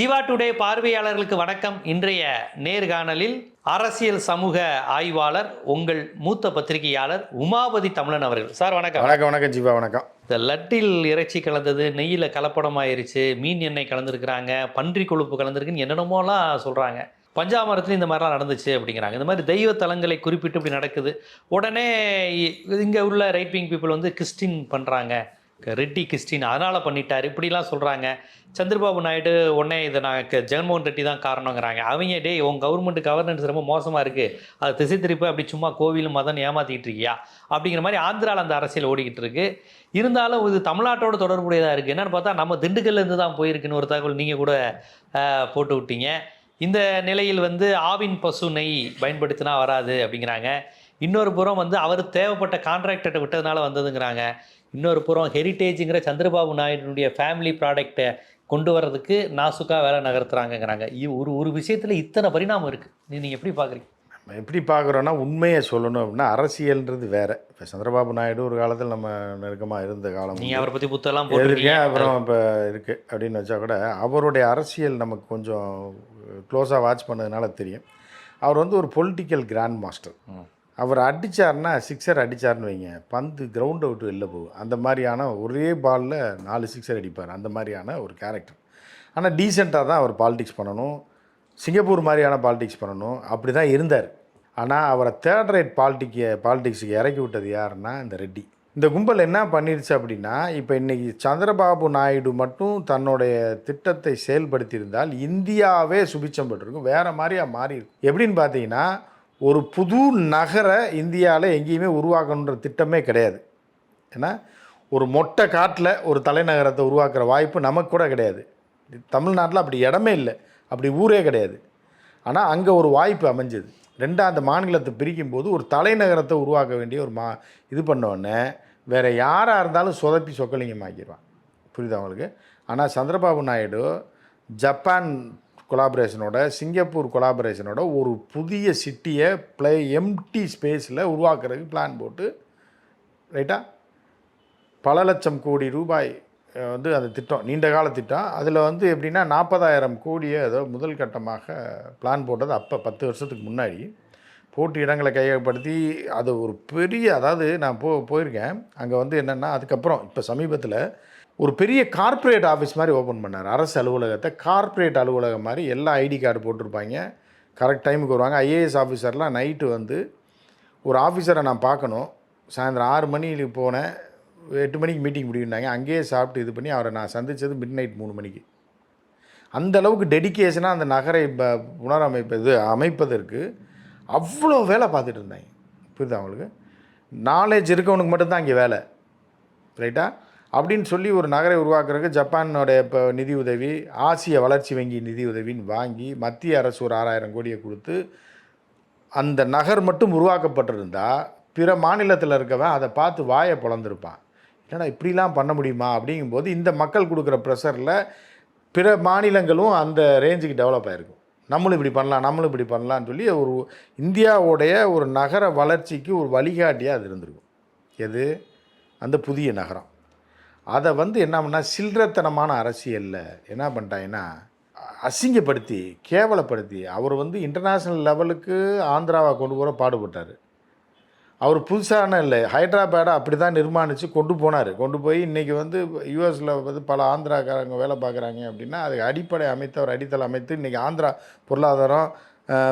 Jeeva today பார்வையாளர்களுக்கு வணக்கம். இன்றைய நேர்காணலில் அரசியல் சமூக ஆய்வாளர் உங்கள் மூத்த பத்திரிகையாளர் உமாபதி தமிழன் அவர்கள். சார் வணக்கம். வணக்கம் வணக்கம் ஜீவா வணக்கம். இந்த லட்டில் இறைச்சி கலந்தது நெய்யில் கலப்படமாயிருச்சு மீன் எண்ணெய் கலந்துருக்குறாங்க பன்றி கொழுப்பு கலந்துருக்குன்னு என்னென்னமோலாம் சொல்கிறாங்க பஞ்சாமரத்துலையும் இந்த மாதிரிலாம் நடந்துச்சு அப்படிங்கிறாங்க. இந்த மாதிரி தெய்வ தலங்களை குறிப்பிட்டு இப்படி நடக்குது. உடனே இங்கே உள்ள ரைட் விங் பீப்புள் வந்து கிறிஸ்டின் பண்ணுறாங்க ரெட்டி கிறிஸ்டின். அதனால் பண்ணிட்டார். இப்படிலாம் சொல்கிறாங்க சந்திரபாபு நாயுடு உடனே இதை நான் ஜெகன்மோகன் ரெட்டி தான் காரணங்கிறாங்க. அவங்க டேய் உன் கவர்மெண்ட் கவர்னன்ஸ் ரொம்ப மோசமாக இருக்குது அது திசை திருப்பி அப்படி சும்மா கோவில் மதம் ஏமாற்றிக்கிட்டு இருக்கியா? அப்படிங்கிற மாதிரி ஆந்திராவில் அந்த அரசியல் ஓடிக்கிட்டு இருக்கு. இருந்தாலும் இது தமிழ்நாட்டோட தொடர்புடையதாக இருக்குது என்னென்னு பார்த்தா நம்ம திண்டுக்கல்லேருந்து தான் போயிருக்குன்னு ஒரு தகவல் நீங்கள் கூட போட்டு விட்டீங்க. இந்த நிலையில் வந்து ஆவின் பசு நெய் பயன்படுத்தினா வராது அப்படிங்கிறாங்க. இன்னொரு புறம் வந்து அவர் தேவைப்பட்ட கான்ட்ராக்டர்கிட்ட விட்டதுனால வந்ததுங்கிறாங்க. இன்னொரு புறம் ஹெரிட்டேஜுங்கிற சந்திரபாபு நாயுடுனுடைய ஃபேமிலி ப்ராடக்ட்டை கொண்டு வர்றதுக்கு நாசுக்கா வேலை நகர்த்துறாங்கங்கிறாங்க. ஒரு ஒரு விஷயத்தில் இத்தனை பரிணாமம் இருக்குது நீ நீங்கள் எப்படி பார்க்குறீங்க நம்ம எப்படி பார்க்குறோன்னா உண்மையை சொல்லணும் அப்படின்னா அரசியல்ன்றது வேற. இப்போ சந்திரபாபு நாயுடு ஒரு காலத்தில் நம்ம நெருக்கமாக இருந்த காலம் நீங்கள் அவரை பற்றி புத்தகம்லாம் போட்டிருக்கீங்க. அப்புறம் இப்போ இருக்குது அப்படின்னு வச்சா கூட அவருடைய அரசியல் நமக்கு கொஞ்சம் க்ளோஸாக வாட்ச் பண்ணதுனால தெரியும். அவர் வந்து ஒரு பொலிட்டிக்கல் கிராண்ட் மாஸ்டர் அவர் அடிச்சாருன்னா சிக்ஸர் அடிச்சாருன்னு வைங்க. பந்து கிரவுண்டை விட்டு வெளில போகும் அந்த மாதிரியான ஒரே பாலில் நாலு சிக்ஸர் அடிப்பார். அந்த மாதிரியான ஒரு கேரக்டர் ஆனால் டீசெண்டாக தான் அவர் பாலிடிக்ஸ் பண்ணணும். சிங்கப்பூர் மாதிரியான பாலிடிக்ஸ் பண்ணணும். அப்படி தான் இருந்தார். ஆனால் அவரை தேர்ட் ரேட் பாலிட்டிக்கு பாலிடிக்ஸுக்கு இறக்கி விட்டது யாருன்னா இந்த ரெட்டி. இந்த கும்பல் என்ன பண்ணிருச்சு அப்படின்னா இப்போ இன்றைக்கி சந்திரபாபு நாயுடு மட்டும் தன்னுடைய திட்டத்தை செயல்படுத்தியிருந்தால் இந்தியாவே சுபிச்சம் பெற்றிருக்கும். வேறு மாதிரியா மாறி இருக்கும் எப்படின்னு பார்த்தீங்கன்னா ஒரு புது நகரை இந்தியாவில் எங்கேயுமே உருவாக்கணுன்ற திட்டமே கிடையாது. ஏன்னா ஒரு மொட்டை காட்டில் ஒரு தலைநகரத்தை உருவாக்குற வாய்ப்பு நமக்கு கூட கிடையாது. தமிழ்நாட்டில் அப்படி இடமே இல்லை. அப்படி ஊரே கிடையாது. ஆனால் அங்கே ஒரு வாய்ப்பு அமைஞ்சது. ரெண்டாம் அந்த மாநிலத்தை பிரிக்கும் போது ஒரு தலைநகரத்தை உருவாக்க வேண்டிய ஒரு மா இது பண்ணோடனே வேறு யாராக இருந்தாலும் சொதப்பி சொக்கலிங்கமாக்கிடுவான். புரியுதா அவங்களுக்கு ஆனால் சந்திரபாபு நாயுடு ஜப்பான் கொலாபரேஷனோட சிங்கப்பூர் கொலாபரேஷனோட ஒரு புதிய சிட்டியை ப்ளே எம்டி ஸ்பேஸில் உருவாக்குறதுக்கு பிளான் போட்டு ரைட்டா பல லட்சம் கோடி ரூபாய் வந்து அந்த திட்டம் நீண்ட கால திட்டம். அதில் வந்து எப்படின்னா நாற்பதாயிரம் கோடியை ஏதோ முதல் கட்டமாக பிளான் போட்டது அப்போ பத்து வருஷத்துக்கு முன்னாடி. போட்டு இடங்களை கையகப்படுத்தி அது ஒரு பெரிய அதாவது நான் போ போயிருக்கேன். அங்கே வந்து என்னென்னா அதுக்கப்புறம் இப்போ சமீபத்தில் ஒரு பெரிய கார்ப்பரேட் ஆஃபீஸ் மாதிரி ஓப்பன் பண்ணார். அரசு அலுவலகத்தை கார்ப்பரேட் அலுவலகம் மாதிரி எல்லா ஐடி கார்டு போட்டிருப்பாங்க. கரெக்ட் டைமுக்கு வருவாங்க. ஐஏஎஸ் ஆஃபீஸர்லாம் நைட்டு வந்து ஒரு ஆஃபீஸரை நான் பார்க்கணும். சாயந்தரம் ஆறு மணிக்கு போனேன். எட்டு மணிக்கு மீட்டிங் முடியும்னாங்க. அங்கேயே சாப்பிட்டு இது பண்ணி அவரை நான் சந்தித்தது மிட் நைட் மூணு மணிக்கு. அந்த அளவுக்கு டெடிகேஷனாக அந்த நகரை இப்போ புனரமைப்பது அமைப்பதற்கு அவ்வளோ வேலை பார்த்துட்டு இருந்தாங்க புரியுதா அவங்களுக்கு நாலேஜ் இருக்கவனுக்கு மட்டும்தான் இங்கே வேலை. ரைட்டா அப்படின்னு சொல்லி ஒரு நகரை உருவாக்குறதுக்கு ஜப்பானோட இப்போ நிதி உதவி ஆசிய வளர்ச்சி வங்கி நிதி உதவின்னு வாங்கி மத்திய அரசு ஒரு ஆறாயிரம் கோடியை கொடுத்து அந்த நகர் மட்டும் உருவாக்கப்பட்டிருந்தால் பிற மாநிலத்தில் இருக்கவன் அதை பார்த்து வாயை பிளந்திருப்பான் என்னடா இப்படிலாம் பண்ண முடியுமா? அப்படிங்கும்போது இந்த மக்கள் கொடுக்குற ப்ரெஷரில் பிற மாநிலங்களும் அந்த ரேஞ்சுக்கு டெவலப் ஆகிருக்கும் நம்மளும் இப்படி பண்ணலாம் நம்மளும் இப்படி பண்ணலாம்னு சொல்லி ஒரு இந்தியாவுடைய ஒரு நகர வளர்ச்சிக்கு ஒரு வழிகாட்டியாக அது இருந்திருக்கும். எது? அந்த புதிய நகரம். அதை வந்து என்ன பண்ணால் சில்லறத்தனமான அரசியலில் என்ன பண்ணிட்டாங்கன்னா அசிங்கப்படுத்தி கேவலப்படுத்தி அவர் வந்து இன்டர்நேஷ்னல் லெவலுக்கு ஆந்திராவை கொண்டு போகிற பாடுபட்டார். அவர் புதுசான இல்லை. ஹைதராபாடை அப்படி தான் நிர்மாணித்து கொண்டு போனார். கொண்டு போய் இன்றைக்கி வந்து யூஎஸில் வந்து பல ஆந்திராக்காரங்க வேலை பார்க்குறாங்க அப்படின்னா அதுக்கு அடிப்படை அமைத்து அவர் அடித்தளம் அமைத்து இன்றைக்கி ஆந்திரா பொருளாதாரம்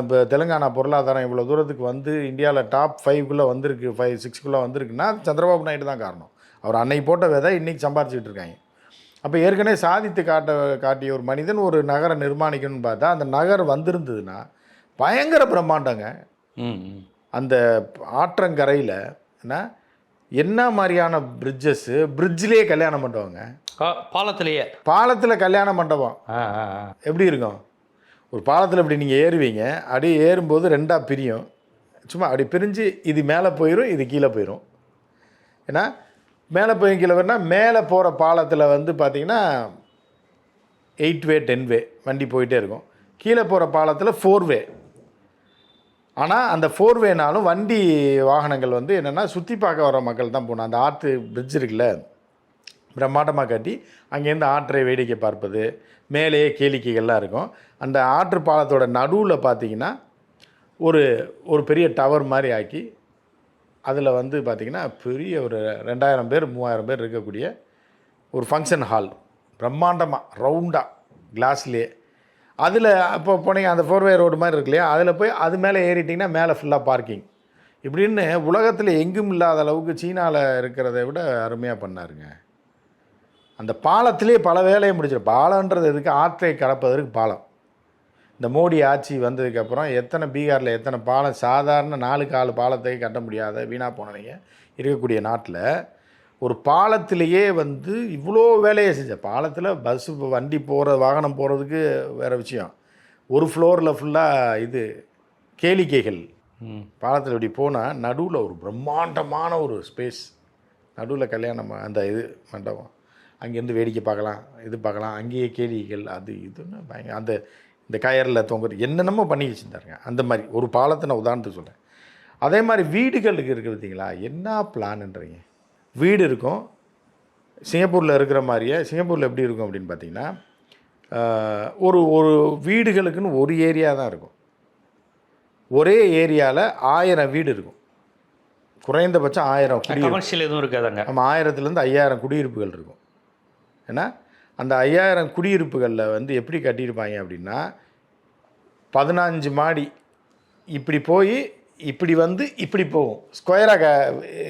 இப்போ தெலுங்கானா பொருளாதாரம் இவ்வளோ தூரத்துக்கு வந்து இந்தியாவில் டாப் ஃபைவ்குள்ளே வந்திருக்கு ஃபைவ் சிக்ஸ்க்குள்ளே வந்திருக்குன்னா சந்திரபாபு நாயுடு தான் காரணம். அவர் அன்னைக்கு போட்ட விதை இன்றைக்கி சம்பாரிச்சிக்கிட்டு இருக்காங்க. அப்போ ஏற்கனவே சாதித்து காட்ட காட்டிய ஒரு மனிதன் ஒரு நகரை நிர்மாணிக்கணும்னு பார்த்தா அந்த நகர் வந்திருந்ததுன்னா பயங்கர பிரம்மாண்டங்க. ம். அந்த ஆற்றங்கரையில் என்ன என்ன மாதிரியான பிரிட்ஜஸ்ஸு பிரிட்ஜ்லேயே கல்யாண மண்டபங்க கா- பாலத்திலேயே. பாலத்தில் கல்யாண மண்டபம் எப்படி இருக்கும்? ஒரு பாலத்தில் இப்படி நீங்கள் ஏறுவீங்க அப்படியே ஏறும்போது ரெண்டாக பிரியும். சும்மா அப்படி பிரிஞ்சு இது மேலே போயிடும் இது கீழே போயிடும் ஏன்னா மேலே போய் கீழே வரனா மேலே போகிற பாலத்தில் வந்து பார்த்தீங்கன்னா எயிட் வே டென் வே வண்டி போயிட்டே இருக்கும். கீழே போகிற பாலத்தில் ஃபோர் வே ஆனால் அந்த ஃபோர்வேனாலும் வண்டி வாகனங்கள் வந்து என்னென்னா சுற்றி பார்க்க வர மக்கள் தான் போகணும். அந்த ஆற்று பிரிட்ஜ் இருக்குல்ல பிரம்மாண்டமாக கட்டி அங்கேருந்து ஆற்றை வேடிக்கை பார்ப்பது மேலேயே கேளிக்கைகள்லாம் இருக்கும். அந்த ஆற்று பாலத்தோட நடுவில் பார்த்தீங்கன்னா ஒரு ஒரு பெரிய டவர் மாதிரி ஆக்கி அதில் வந்து பார்த்திங்கன்னா பெரிய ஒரு ரெண்டாயிரம் பேர் மூவாயிரம் பேர் இருக்கக்கூடிய ஒரு ஃபங்க்ஷன் ஹால் பிரம்மாண்டமாக ரவுண்டாக கிளாஸ்லேயே அதில் அப்போ போனீங்க அந்த ஃபோர்வே ரோடு மாதிரி இருக்கு இல்லையா? அதில் போய் அது மேலே ஏறிட்டிங்கன்னா மேலே ஃபுல்லாக பார்க்கிங் இப்படின்னு உலகத்தில் எங்கும் இல்லாத அளவுக்கு சீனாவில் இருக்கிறத விட அருமையாக பண்ணாருங்க. அந்த பாலத்திலே பல வேலையை முடிச்சிடும் பாலன்றது எதுக்கு? ஆற்றை கடப்பதற்கு பாலம். இந்த மோடி ஆட்சி வந்ததுக்கப்புறம் எத்தனை பீகாரில் எத்தனை பாலம் சாதாரண நாலு கால் பாலத்தை கட்ட முடியாத வீணாக போனவங்க இருக்கக்கூடிய நாட்டில் ஒரு பாலத்திலேயே வந்து இவ்வளோ வேலையை செஞ்ச பாலத்தில் பஸ்ஸு வண்டி போகிற வாகனம் போகிறதுக்கு வேறு விஷயம். ஒரு ஃப்ளோரில் ஃபுல்லாக இது கேளிக்கைகள். பாலத்தில் இப்படி போனால் நடுவில் ஒரு பிரம்மாண்டமான ஒரு ஸ்பேஸ் நடுவில் கல்யாணம் அந்த இது மண்டபம். அங்கேருந்து வேடிக்கை பார்க்கலாம் இது பார்க்கலாம் அங்கேயே கேளிக்கைகள் அது இதுன்னு பயங்கர அந்த இந்த கயரில் தொங்குறது என்னென்னமோ பண்ணி வச்சுருந்தாருங்க. அந்த மாதிரி ஒரு பாலத்தை நான் உதாரணத்துக்கு சொல்கிறேன் அதே மாதிரி வீடுகளுக்கு இருக்குது பார்த்தீங்களா? என்ன பிளான்ன்றீங்க வீடு இருக்கும். சிங்கப்பூரில் இருக்கிற மாதிரியே சிங்கப்பூரில் எப்படி இருக்கும் அப்படின்னு பார்த்தீங்கன்னா ஒரு ஒரு வீடுகளுக்குன்னு ஒரு ஏரியா தான் இருக்கும். ஒரே ஏரியாவில் ஆயிரம் வீடு இருக்கும். குறைந்தபட்சம் ஆயிரம் குடியிருப்பு. கமர்ஷியல் எதுவும் இருக்காதாங்க? நம்ம ஆயிரத்துலேருந்து ஐயாயிரம் குடியிருப்புகள் இருக்கும். ஏன்னா அந்த ஐயாயிரம் குடியிருப்புகளில் வந்து எப்படி கட்டியிருப்பாங்க அப்படின்னா பதினஞ்சு மாடி இப்படி போய் இப்படி வந்து இப்படி போகும். ஸ்கொயராக கா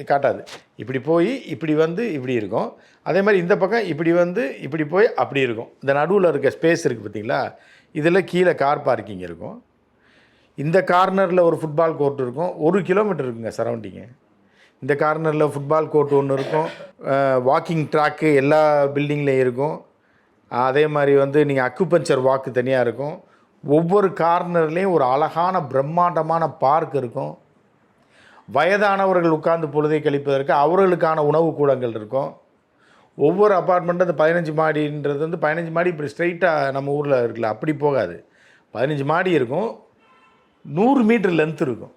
காட்டாது. இப்படி போய் இப்படி வந்து இப்படி இருக்கும். அதே மாதிரி இந்த பக்கம் இப்படி வந்து இப்படி போய் அப்படி இருக்கும். இந்த நடுவில் இருக்க ஸ்பேஸ் இருக்குது பார்த்தீங்களா? இதில் கீழே கார் பார்க்கிங் இருக்கும். இந்த கார்னரில் ஒரு ஃபுட்பால் கோர்ட் இருக்கும். ஒரு கிலோமீட்டர் இருக்குங்க சரௌண்டிங்கு இந்த கார்னரில் ஃபுட்பால் கோர்ட் ஒன்று இருக்கும். வாக்கிங் ட்ராக்கு எல்லா பில்டிங்லேயும் இருக்கும். அதே மாதிரி வந்து நீங்கள் அக்குபஞ்சர் வாக்கு தனியாக இருக்கும். ஒவ்வொரு கார்னர்லேயும் ஒரு அழகான பிரம்மாண்டமான பார்க் இருக்கும். வயதானவர்கள் உட்கார்ந்து பொழுதை கழிப்பதற்கு அவர்களுக்கான உணவு கூடங்கள் இருக்கும். ஒவ்வொரு அப்பார்ட்மெண்ட்டும் அந்த பதினஞ்சு மாடின்றது வந்து பதினஞ்சு மாடி இப்படி ஸ்ட்ரைட்டாக நம்ம ஊரில் இருக்குல்ல அப்படி போகாது. பதினஞ்சு மாடி இருக்கும். நூறு மீட்டர் லென்த் இருக்கும்.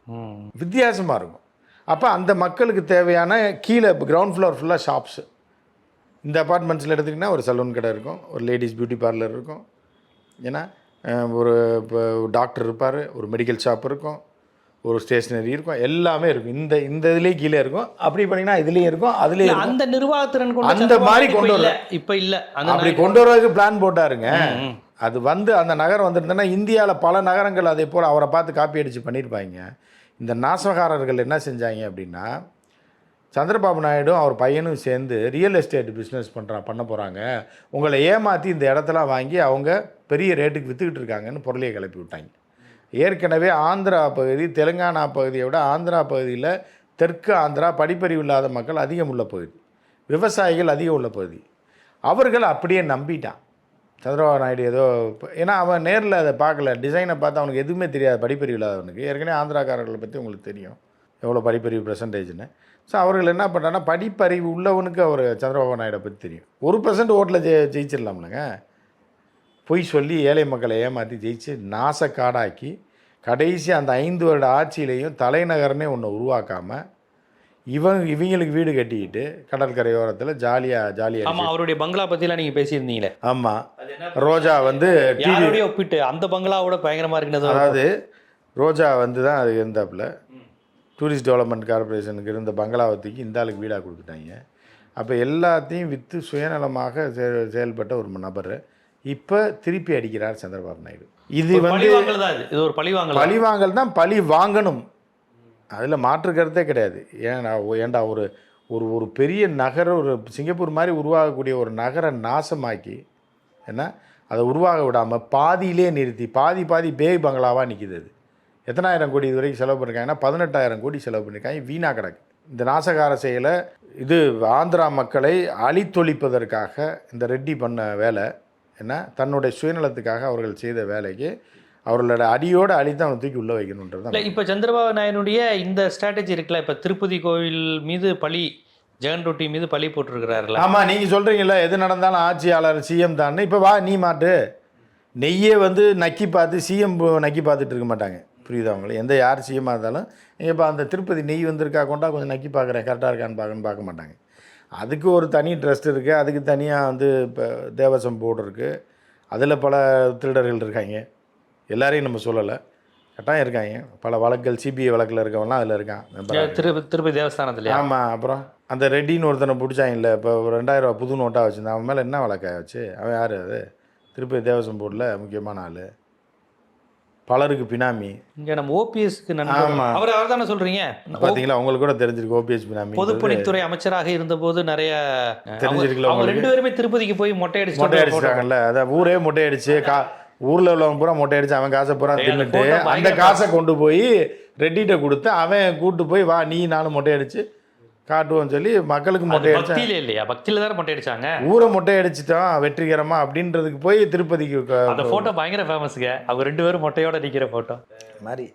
வித்தியாசமாக இருக்கும். அப்போ அந்த மக்களுக்கு தேவையான கீழே கிரவுண்ட் ஃப்ளோர் ஃபுல்லாக ஷாப்ஸு இந்த அப்பார்ட்மெண்ட்ஸில் எடுத்திங்கன்னா ஒரு சலூன் கடை இருக்கும். ஒரு லேடிஸ் பியூட்டி பார்லர் இருக்கும். ஏன்னா ஒரு இப்போ டாக்டர் இருப்பார் ஒரு மெடிக்கல் ஷாப் இருக்கும் ஒரு ஸ்டேஷ்னரி இருக்கும் எல்லாமே இருக்கும். இந்த இந்த இதுலேயே கீழே இருக்கும். அப்படி பண்ணிங்கன்னா இதுலேயும் இருக்கும் அதுலேயும் அந்த நிர்வாகத்திறன் கொண்ட அந்த மாதிரி கொண்டு இல்ல இப்ப இல்ல அப்படி கொண்டு வரதுக்கு பிளான் போட்டாருங்க. அது வந்து அந்த நகரம் வந்துருந்தேன்னா இந்தியாவில் பல நகரங்கள் அதே போல் அவரை பார்த்து காப்பி அடித்து பண்ணியிருப்பாங்க இந்த நாசகாரர்கள் என்ன செஞ்சாங்க அப்படின்னா சந்திரபாபு நாயுடும் அவர் பையனும் சேர்ந்து ரியல் எஸ்டேட் பிஸ்னஸ் பண்ணுறா பண்ண போகிறாங்க உங்களை ஏமாற்றி இந்த இடத்துல வாங்கி அவங்க பெரிய ரேட்டுக்கு விற்றுக்கிட்டு இருக்காங்கன்னு பொருளையை கிளப்பி விட்டாங்க. ஏற்கனவே ஆந்திரா பகுதி தெலுங்கானா பகுதியை விட ஆந்திரா பகுதியில் தெற்கு ஆந்திரா படிப்பறிவு இல்லாத மக்கள் அதிகம் உள்ள பகுதி. விவசாயிகள் அதிகம் உள்ள பகுதி. அவர்கள் அப்படியே நம்பிட்டான். சந்திரபாபு நாயுடு ஏதோ ஏன்னா அவன் நேரில் அதை பார்க்கல. டிசைனை பார்த்து அவனுக்கு எதுவுமே தெரியாது. படிப்பறிவு இல்லாதவனுக்கு. ஏற்கனவே ஆந்திராக்காரர்களை பற்றி உங்களுக்கு தெரியும். எவ்வளோ படிப்பறிவு பர்சன்டேஜ்னு ஸோ அவர்கள் என்ன பண்ணுறாங்கன்னா படிப்பறிவு உள்ளவனுக்கு அவர் சந்திரபாபு நாயுடை பற்றி தெரியும். ஒரு பர்சன்ட் ஓட்டில் ஜெ ஜெயிச்சிடலாம்லங்க. பொய் சொல்லி ஏழை மக்களை ஏமாற்றி ஜெயிச்சு நாசக்காடாக்கி கடைசி அந்த ஐந்து வருட ஆட்சியிலையும் தலைநகரனே ஒன்று உருவாக்காமல் இவங்க இவங்களுக்கு வீடு கட்டிக்கிட்டு கடற்கரையோரத்தில் ஜாலியாக ஜாலியாக ஆமா அவருடைய பங்களா பத்திலாம் நீங்க பேசியிருந்தீங்களே. ஆமாம் ரோஜா வந்து டிவி யாரோடய ஒப்பிட்டு அந்த பங்களாவோட பயங்கரமா இருக்கிறது அதாவது ரோஜா வந்து தான் அது இருந்தாப்புல. டூரிஸ்ட் டெவலப்மெண்ட் கார்பரேஷனுக்கு இருந்த பங்களாவை தூக்கி இந்த ஆளுக்கு வீடாக கொடுத்துட்டாங்க. அப்போ எல்லாத்தையும் விற்று சுயநலமாக செயல்பட்ட ஒரு நபர் இப்போ திருப்பி அடிக்கிறார் சந்திரபாபு நாயுடு. இது வந்து பழிவாங்கல் இது ஒரு பழிவாங்கல் பழி வாங்கல் தான் பழி வாங்கணும். அதில் மாற்று கருத்தே கிடையாது. ஏன்னா ஏன்டா ஒரு ஒரு ஒரு பெரிய நகர ஒரு சிங்கப்பூர் மாதிரி உருவாகக்கூடிய ஒரு நகரை நாசமாக்கி என்ன? அதை உருவாக விடாமல் பாதியிலே நிறுத்தி பாதி பாதி பேய் பங்களாவாக நிற்கிது அது. எத்தனாயிரம் கோடி இது வரைக்கும் செலவு பண்ணியிருக்காங்கன்னா பதினெட்டாயிரம் கோடி செலவு பண்ணியிருக்காங்க வீணாக கிடக்கு. இந்த நாசகார செயலை இது ஆந்திரா மக்களை அழித்தொழிப்பதற்காக இந்த ரெட்டி பண்ண வேலை. என்ன? தன்னுடைய சுயநலத்துக்காக அவர்கள் செய்த வேலைக்கு அவர்களோட அடியோடு அழித்து அவனை தூக்கி உள்ளே வைக்கணுன்றது இல்ல இப்ப சந்திரபாபு நாயுடைய இந்த ஸ்ட்ராட்டஜி இருக்குல்ல இப்ப திருப்பதி கோவில் மீது பழி ஜெகன் ரெட்டி மீது பழி போட்டிருக்கிறாருல ஆமாம் நீங்கள் சொல்கிறீங்களா எது நடந்தாலும் ஆட்சியாளர் சிஎம் தான் இப்போ வா நீ மாட்டு. நெய்யே வந்து நக்கி பார்த்து சிஎம் நக்கி பார்த்துட்டு இருக்க மாட்டாங்க. புரியுதா அவங்களுக்கு எந்த யார் சிஎம்மாக இருந்தாலும் இப்போ அந்த திருப்பதி நெய் வந்திருக்கா கொண்டா கொஞ்சம் நக்கி பார்க்குறேன் கரெக்டாக இருக்கான்னு பார்க்கணும்னு பார்க்க மாட்டாங்க. அதுக்கு ஒரு தனி ட்ரஸ்ட் இருக்குது அதுக்கு தனியாக வந்து இப்போ தேவசம் போர்டு இருக்குது அதில் பல திருடர்கள் இருக்காங்க. எல்லாரையும் நம்ம சொல்லலை. கட்டாயம் இருக்காங்க. பல வழக்குகள் சிபிஐ வழக்கில் இருக்கவன்லாம் அதில் இருக்கான். திருப்பதி திருப்பதி தேவஸ்தானத்துலையா? ஆமாம் அப்புறம் அந்த ரெட்டின்னு ஒருத்தனை பிடிச்சாங்கல்ல இப்போ ஒரு ரெண்டாயிரம் ரூபா புது நோட்டாக வச்சுருந்தான். அவன் மேலே என்ன வழக்காக வச்சு அவன் யார் அது? திருப்பதி தேவசம் போர்டில் முக்கியமான ஆள். பலருக்கு பினாமி. இங்க நம்ம ஓபிஎஸ்க்கு நண்பர். அவர் அவர் தானே சொல்றீங்க? பார்த்தீங்களா உங்களுக்கு கூட தெரிஞ்சிருக்கு ஓபிஎஸ் பினாமி பொதுப்பணித்துறை அமைச்சராக இருந்தபோது நிறைய தெரிஞ்சிருக்குல்ல அவங்க? ரெண்டு பேருமே திருப்பதிக்கு போய் மொட்டை மொட்டை அடிச்சுட்டு அடிச்சிட்டாங்கல்ல? அதான் ஊரே மொட்டை அடிச்சு கா ஊரில் உள்ளவங்க பூரா மொட்டை அடிச்சு அவன் காசை பூரா தின்னுட்டு அந்த காசை கொண்டு போய் ரெட்டிகிட்ட கொடுத்து அவன் கூட்டு போய் வா நீ நானும் மொட்டை அடிச்சு காட்டுவோம்னு சொல்லி மக்களுக்கு மொட்டை அடிச்சா பக்தியில இல்லையா? பக்தியில தானே மொட்டை அடிச்சாங்க? ஊரை மொட்டை அடிச்சிட்டோம் வெற்றிகரமா அப்படின்றதுக்கு போய் திருப்பதிக்கு அந்த போட்டோ பயங்கர ஃபேமஸ்ங்க அவங்க ரெண்டு பேரும் மொட்டையோட நிக்கிற போட்டோ மாதிரி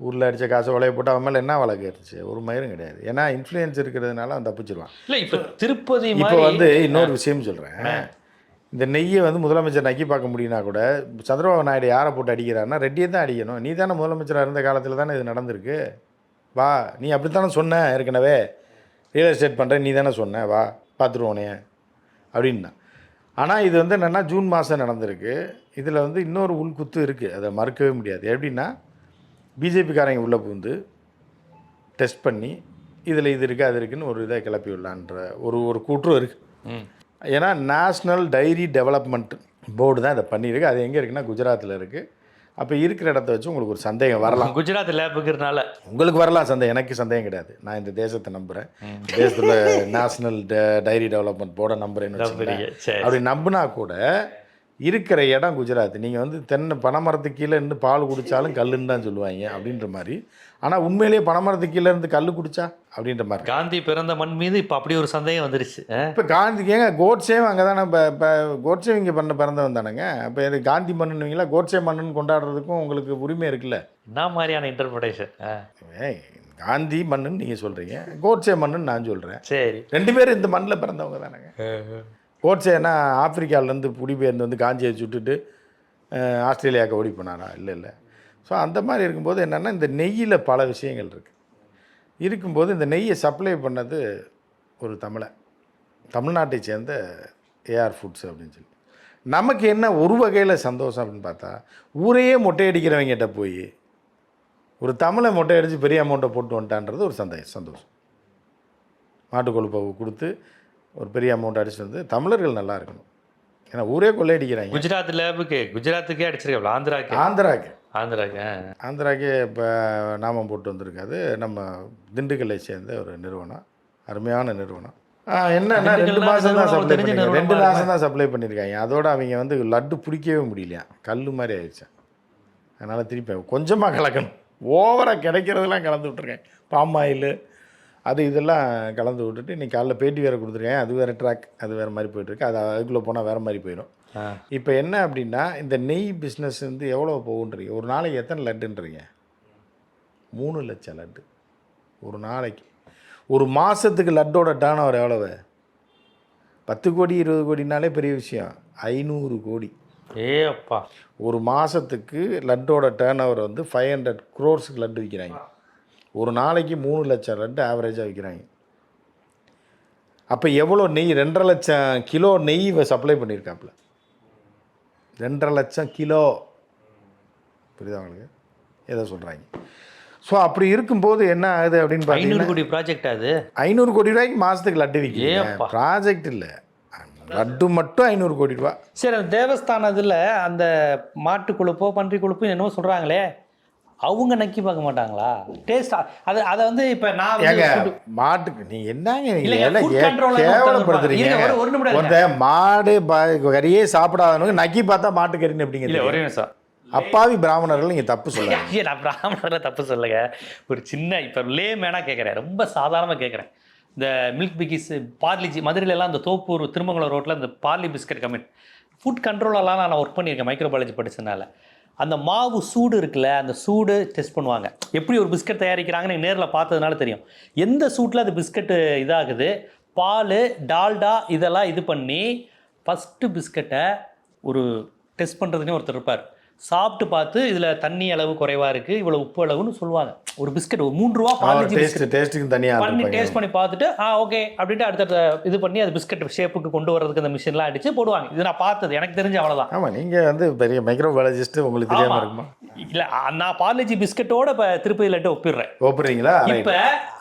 ஊரில் அடித்த காசை உலைய போட்டு அவன் மேலே என்ன வழக்கு இருந்துச்சு ஒரு மயிரும் கிடையாது. ஏன்னா இன்ஃப்ளூயன்ஸ் இருக்கிறதுனால அவன் தப்பிச்சிருவான். இல்ல இப்ப திருப்பதி இப்போ வந்து இன்னொரு விஷயம் சொல்கிறேன் இந்த நெய்யை வந்து முதலமைச்சர் நக்கி பார்க்க முடியும்னா கூட சந்திரபாபு நாயுடு யாரை போட்டு அடிக்கிறாருன்னா ரெட்டியை தான் அடிக்கணும். நீ தானே முதலமைச்சராக இருந்த காலத்தில் தானே இது நடந்திருக்கு? வா நீ அப்படித்தானே சொன்ன ஏற்கனவே. ரியல் எஸ்டேட் பண்ணுறேன் நீ தானே சொன்ன வா பார்த்துருவோனே அப்படின்னா. ஆனால் இது வந்து என்னென்னா ஜூன் மாதம் நடந்திருக்கு. இதில் வந்து இன்னொரு உள்குத்து இருக்குது அதை மறுக்கவே முடியாது. எப்படின்னா பிஜேபிக்காரங்க உள்ளே புகுந்து டெஸ்ட் பண்ணி இதில் இது இருக்குது அது இருக்குன்னு ஒரு இதை கிளப்பி விடலான்ற ஒரு ஒரு கூற்றும் இருக்குது. ஏன்னா நேஷ்னல் டைரி டெவலப்மெண்ட் போர்டு தான் இதை பண்ணியிருக்கு. அது எங்கே இருக்குன்னா குஜராத்தில் இருக்குது அப்போ இருக்கிற இடத்த வச்சு உங்களுக்கு ஒரு சந்தேகம் வரலாம். குஜராத் லேபுக்குறனால உங்களுக்கு வரலாம் சந்தேகம். எனக்கு சந்தேகம் கிடையாது. நான் இந்த தேசத்தை நம்புகிறேன் தேசத்தில் நேஷ்னல் டைரி டெவலப்மெண்ட் போர்டை நம்புறேன்னு அப்படி நம்பினா கூட இருக்கிற இடம் குஜராத். நீங்கள் வந்து தென்னை பனைமரத்துக்கு கீழே இருந்து பால் குடித்தாலும் கல்லுன்னு தான் சொல்லுவாங்க அப்படின்ற மாதிரி ஆனால் உண்மையிலேயே பனைமரத்துக்கு கீழே இருந்து கல் குடிச்சா? அப்படின்ற மாதிரி. காந்தி பிறந்த மண் மீது இப்ப அப்படி ஒரு சந்தேகம் வந்துருச்சு? இப்போ காந்திக்கு ஏங்க கோட்ஸேவும் அங்கே தானே இப்போ இப்போ கோட்ஸே இங்கே பண்ண பிறந்தவன் தானேங்க இப்போ இது காந்தி மண்ணுவீங்களா கோட்ஸே மண்ணுன்னு கொண்டாடுறதுக்கும் உங்களுக்கு உரிமை இருக்குல்ல? என்ன மாதிரியான இன்டர்பிரேஷன் காந்தி மண்ணுன்னு நீங்கள் சொல்கிறீங்க கோட்ஸே மண்ணுன்னு நான் சொல்கிறேன் சரி. ரெண்டு பேரும் இந்த மண்ணில் பிறந்தவங்க தானேங்க கோட்ஸேனா ஆப்பிரிக்காவிலேருந்து குடிபெயர்ந்து வந்து காந்தியை சுட்டுட்டு ஆஸ்திரேலியாவுக்கு ஓடி போனாரா? இல்லை இல்லை. ஸோ அந்த மாதிரி இருக்கும்போது என்னென்னா இந்த நெய்யில் பல விஷயங்கள் இருக்குது இருக்கும்போது இந்த நெய்யை சப்ளை பண்ணது ஒரு தமிழை. தமிழ்நாட்டை சேர்ந்த ஏஆர் ஃபுட்ஸ் அப்படின்னு சொல்லி. நமக்கு என்ன ஒரு வகையில் சந்தோஷம் அப்படின்னு பார்த்தா ஊரையே மொட்டையடிக்கிறவங்ககிட்ட போய் ஒரு தமிழை மொட்டை அடித்து பெரிய அமௌண்ட்டை போட்டு வந்துட்டான்றது ஒரு சந்தோஷம். சந்தோஷம் மாட்டுக்கொழுப்பை கொடுத்து ஒரு பெரிய அமௌண்ட் அடிச்சுட்டு வந்து தமிழர்கள் நல்லா இருக்கணும். ஏன்னா ஊரே கொள்ளையடிக்கிறாங்க. குஜராத் லேபுக்கு குஜராத்துக்கே அடிச்சிருக்கா ஆந்திராக்கு. ஆந்திராக்கு. ஆந்திராக்கு. ஆந்திராக்கே இப்போ நாமம் போட்டு வந்திருக்காது. நம்ம திண்டுக்கல்லை சேர்ந்த ஒரு நிறுவனம் அருமையான நிறுவனம். ஆ, என்னன்னா ரெண்டு மாதம் தான் சப்ளை தெரிஞ்ச பண்ணிருக்காங்க ரெண்டு மாதம் தான் சப்ளை பண்ணியிருக்காங்க. அதோட அவங்க வந்து லட்டு பிடிக்கவே முடியலையா? கல் மாதிரி ஆயிடுச்சு. அதனால் திருப்பி கொஞ்சமாக கலக்கணும். ஓவராக கிடைக்கிறதெல்லாம் கலந்து விட்ருக்கேன் பாம் ஆயில் அது இதெல்லாம் கலந்து விட்டுட்டு இன்னைக்கு காலைல பேட்டி வேறு கொடுத்துருக்கேன். அது வேறு ட்ராக் அது வேறு மாதிரி போயிட்டுருக்கு அது அதுக்குள்ளே போனால் வேறு மாதிரி போயிடும். இப்போ என்ன அப்படின்னா இந்த நெய் பிஸ்னஸ் வந்து எவ்வளோ போகுன்றீங்க? ஒரு நாளைக்கு எத்தனை லட்டுன்றீங்க? மூணு லட்சம் லட்டு. ஒரு நாளைக்கு. ஒரு மாதத்துக்கு லட்டோட டேர்ன் ஓவர் எவ்வளவு? பத்து கோடி இருபது கோடினாலே பெரிய விஷயம். ஐநூறு கோடி. ஏ அப்பா. ஒரு மாதத்துக்கு லட்டோட டேர்ன் ஓவர் வந்து ஃபைவ் ஹண்ட்ரட் க்ரோர்ஸுக்கு லட்டு விற்கிறாங்க ஒரு நாளைக்கு மூணு லட்சம் லட்டு ஆவரேஜாக விற்கிறாங்க அப்போ எவ்வளோ நெய்? ரெண்டரை லட்சம் கிலோ நெய் சப்ளை பண்ணியிருக்காப்புல. ரெண்டரை லட்சம் கிலோ. புரியுதா உங்களுக்கு? ஏதோ சொல்கிறாங்க ஸோ அப்படி இருக்கும்போது என்ன ஆகுது அப்படின்னு ஐநூறு பார்த்தீங்கன்னா கோடி ப்ராஜெக்ட் அது. ஐநூறு கோடி ரூபாய்க்கு மாதத்துக்கு லட்டு விற்கிறீங்க. ப்ராஜெக்ட் இல்லை. லட்டு மட்டும் ஐநூறு கோடி ரூபா. சரி அந்த தேவஸ்தானத்தில் அந்த மாட்டு கொழுப்போ பன்றி கொழுப்போ என்னவோ சொல்கிறாங்களே அவங்க நக்கி பார்க்க மாட்டாங்களா? டேஸ்ட் அது அதை வந்து இப்போ நான் மாட்டுக்கு நீ என்னங்க கேவலப்படுத்துறீங்க? ஒரு- ஒரு நிமிடம் மாடு ப- கறியே சாப்பிடாதவனுக்கு நக்கி பார்த்தா மாட்டு கறின்னு இல்லை எப்படிங்க ஒரே நிமிஷம். அப்பாவி பிராமணர்கள் நீங்க தப்பு சொல்லுங்க ஐயா, நான் பிராமணரை தப்பு சொல்லுங்க ஒரு சின்ன இப்போ லே மேனாக கேட்குறேன் ரொம்ப சாதாரணமாக கேட்குறேன் இந்த மில்க் பிகிஸ் பார்லி ஜி மதுரையில எல்லாம் இந்த தோப்பூர் திருமங்கலம் ரோட்டில் இந்த பார்லி பிஸ்கட் கம்பெனி ஃபுட் கண்ட்ரோலெல்லாம் நான் ஒர்க் பண்ணியிருக்கேன் மைக்ரோபாலஜி படிச்சதுனால. அந்த மாவு சூடு இருக்குல்ல அந்த சூடு டெஸ்ட் பண்ணுவாங்க. எப்படி ஒரு பிஸ்கட் தயாரிக்கிறாங்கன்னு நேரில் பார்த்ததுனால தெரியும். எந்த சூட்டில் அது பிஸ்கட்டு இதாகுது? பால் டால்டா இதெல்லாம் இது பண்ணி ஃபஸ்ட்டு பிஸ்கட்டை ஒரு டெஸ்ட் பண்ணுறதுனே ஒருத்தர் இருப்பார். சாப்பிட்டு பார்த்து இதுல தண்ணி அளவு குறைவா இருக்கு இவ்வளவு உப்பு அளவுன்னு சொல்லுவாங்க. ஒரு பிஸ்கட் ஒரு மூன்று ரூபா டேஸ்ட்டுக்கு தனியாக பண்ணி டேஸ்ட் பண்ணி பார்த்துட்டு ஆ ஓகே அப்படின்ட்டு அடுத்தடுத்த இது பண்ணி அது பிஸ்கட் ஷேப்புக்கு கொண்டு வரதுக்கு அந்த மிஷின்லாம் அடிச்சு போடுவாங்க. இது நான் பார்த்தது எனக்கு தெரிஞ்ச அவ்வளவுதான். ஆமாம் நீங்கள் வந்து பெரிய மைக்ரோபயாலஜிஸ்ட் உங்களுக்கு தெரியாமல். இருக்குமா? இல்ல நான் பார்லேஜி பிஸ்கட்டோட இப்ப திருப்பதி லட்டு ஒப்பிடுறேன் ஒப்புறீங்களா இப்ப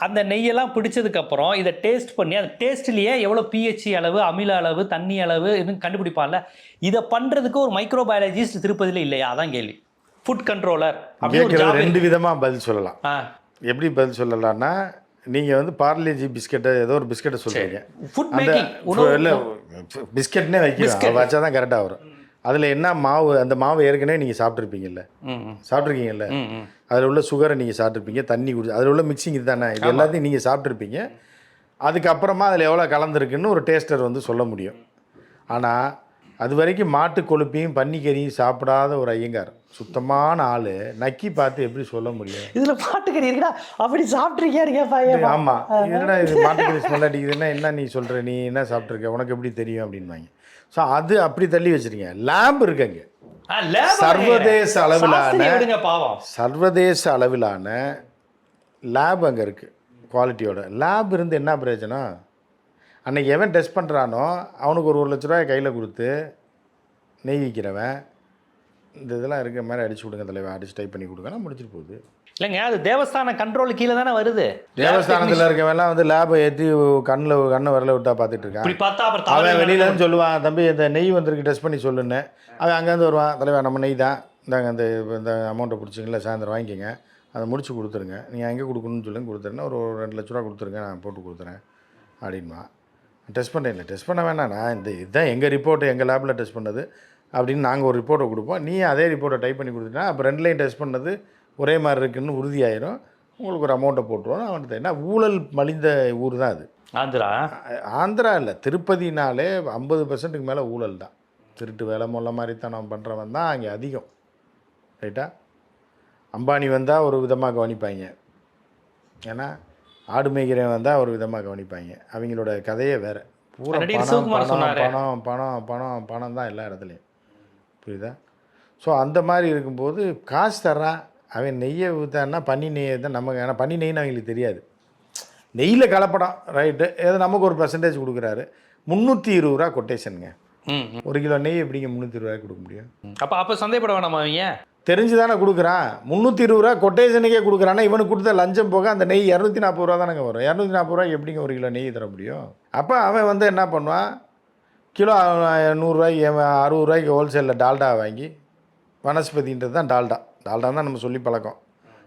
அந்த நெய்யெல்லாம் பிடிச்சதுக்கு அப்புறம் இதை டேஸ்ட் பண்ணி அந்த டேஸ்ட்லயே எவ்வளவு பிஹெச் அளவு அமில அளவு தண்ணி அளவு இதுன்னு கண்டுபிடிப்பான்ல. இதை பண்றதுக்கு ஒரு மைக்ரோபயாலஜிஸ்ட் திருப்பதியில இல்லையா? அதான் கேள்வி. ஃபுட் கண்ட்ரோலர் ரெண்டு விதமாக பதில் சொல்லலாம். எப்படி பதில் சொல்லலாம்னா நீங்கள் வந்து பார்லேஜி பிஸ்கட்டை ஏதோ ஒரு பிஸ்கட்டை சொல்கிறீங்க ஃபுட் இல்லை பிஸ்கட்னே வைக்கலாம் வச்சா தான் கரெக்டாக வரும். அதில் என்ன மாவு அந்த மாவு ஏற்கனவே நீங்கள் சாப்பிட்ருப்பீங்கல்ல சாப்பிட்ருக்கீங்கல்ல அதில் உள்ள சுகரை நீங்கள் சாப்பிட்ருப்பீங்க தண்ணி குடி அதில் உள்ள மிக்சிங் இது தானே? இது எல்லாத்தையும் நீங்கள் சாப்பிட்ருப்பீங்க அதுக்கப்புறமா அதில் எவ்வளோ கலந்துருக்குன்னு ஒரு டேஸ்டர் வந்து சொல்ல முடியும். ஆனால் அது வரைக்கும் மாட்டு கொழுப்பையும் பன்னிக்கறியும் சாப்பிடாத ஒரு ஐயங்கார். சுத்தமான ஆள். நக்கி பார்த்து எப்படி சொல்ல முடியும்? இதுல பாட்டுக்கறி இருக்குடா. அப்படி சாப்பிட்ருக்கியா பையன்? ஆமாம் என்னடா இது மாட்டுக்கறி ஸ்மெல் அடிக்குதுன்னா என்ன நீ சொல்கிற நீ என்ன சாப்பிட்ருக்க உனக்கு எப்படி தெரியும் அப்படின்வாங்க ஸோ அது அப்படி தள்ளி வச்சுருக்கீங்க லேப் இருக்குங்க சர்வதேச அளவிலான சர்வதேச அளவிலான லேப் அங்கே இருக்குது குவாலிட்டியோட லேப் இருந்து என்ன பிரயோஜனம்? அன்னைக்கு எவன் டெஸ்ட் பண்ணுறானோ அவனுக்கு ஒரு ஒரு லட்ச ரூபாய் கையில் கொடுத்து நெய் விற்கிறவன் இந்த இதெல்லாம் இருக்க மாதிரி அடிச்சு கொடுங்க தலைவன் அடிச்சு டைப் பண்ணி கொடுங்கன்னா முடிச்சிட்டு போகுது. இல்லைங்க அது தேவஸ்தான கண்ட்ரோல் கீழே தானே வருது? தேவஸ்தானத்தில் இருக்கவன்லாம் வந்து லேபை ஏற்றி கண்ணில் கண்ணை வரல விட்டா பார்த்துட்டு இருக்கான். இப்படி பார்த்தா அப்புறம் அவன் தவறு வெளியில இருந்து சொல்லுவான் தம்பி இந்த நெய் வந்திருக்கு டெஸ்ட் பண்ணி சொல்லுன்னு. அவன் அங்கேருந்து வருவான் தலைவா நம்ம நெய் தான். இந்தாங்க இந்த இந்த அமௌண்ட்டை பிடிச்சிங்களா சாயந்தரம் வாங்கிக்கோங்க. அதை முடிச்சு கொடுத்துருங்க. நீங்கள் எங்கே கொடுக்கணும்னு சொல்லுங்க கொடுத்துருங்க. ஒரு ஒரு ரெண்டு லட்ச ரூபா கொடுத்துருங்க நான் போட்டு கொடுத்துறேன் அப்படின்மா டெஸ்ட் பண்ண இல்லை டெஸ்ட் பண்ண வேணாம். நான் இந்த இதுதான் எங்கள் ரிப்போர்ட்டு எங்கள் லேபில் டெஸ்ட் பண்ணது அப்படின்னு நாங்கள் ஒரு ரிப்போர்ட்டை கொடுப்போம். நீ அதே ரிப்போர்ட்டை டைப் பண்ணி கொடுத்துட்டா அப்போ ரெண்டுலேயும் டெஸ்ட் பண்ணது ஒரே மாதிரி இருக்குன்னு உறுதியாயிரும். உங்களுக்கு ஒரு அமௌண்ட்டை போட்டுருவோம். அவன்கிட்ட என்ன ஊழல் மலிந்த ஊர் தான் அது. ஆந்திரா? ஆந்திரா இல்லை திருப்பதினாலே ஐம்பது பர்சன்ட்டுக்கு மேலே ஊழல் தான். திருட்டு வேலை மொல்ல மாதிரி தான் நான் பண்ணுறவன் தான் அங்கே அதிகம். ரைட்டா அம்பானி வந்தால் ஒரு விதமாக கவனிப்பாங்க. ஏன்னா ஆடு மேய்க்கிறவன் வந்தால் ஒரு விதமாக கவனிப்பாங்க. அவங்களோட கதையே வேறு. பூரா பணம் பணம். பணம் பணம் பணம் தான் எல்லா இடத்துலையும். புரியுதா? ஸோ அந்த மாதிரி இருக்கும்போது காசு தர்றான் அவன் நெய்யை ஊற்றான்னா பன்னி நெய்யை தான் நமக்கு ஏன்னா பன்னி நெய்ன்னு அவங்களுக்கு தெரியாது. நெய்யில் கலப்படம் ரைட்டு ஏதோ நமக்கு ஒரு பர்சன்டேஜ் கொடுக்குறாரு. முந்நூற்றி இருபது ரூபா கொட்டேஷனுங்க. ஒரு கிலோ நெய் எப்படிங்க முந்நூற்றி இருபது ரூபாய்க்கு கொடுக்க முடியும்? அப்ப அப்ப சந்தேகப்பட வேணாமா அவங்க தெரிஞ்சு தானே கொடுக்குறான் முந்நூற்றி இருபது ரூபா கொட்டேஷனுக்கே கொடுக்குறான்னா இவனுக்கு கொடுத்த லஞ்சம் போக அந்த நெய் இரநூத்தி நாற்பது ரூபா தானங்க வரும். இரநூத்தி நாற்பது ரூபா எப்படிங்க ஒரு கிலோ நெய் தர முடியும்? அப்போ அவன் வந்து என்ன பண்ணுவான்? கிலோ நூறுரூவாய்க்கு அறுபது ரூபாய்க்கு ஹோல்சேலில் டால்டா வாங்கி வனஸ்பதின்றது தான் டால்டா. டால்டா தான் நம்ம சொல்லி பழக்கம்.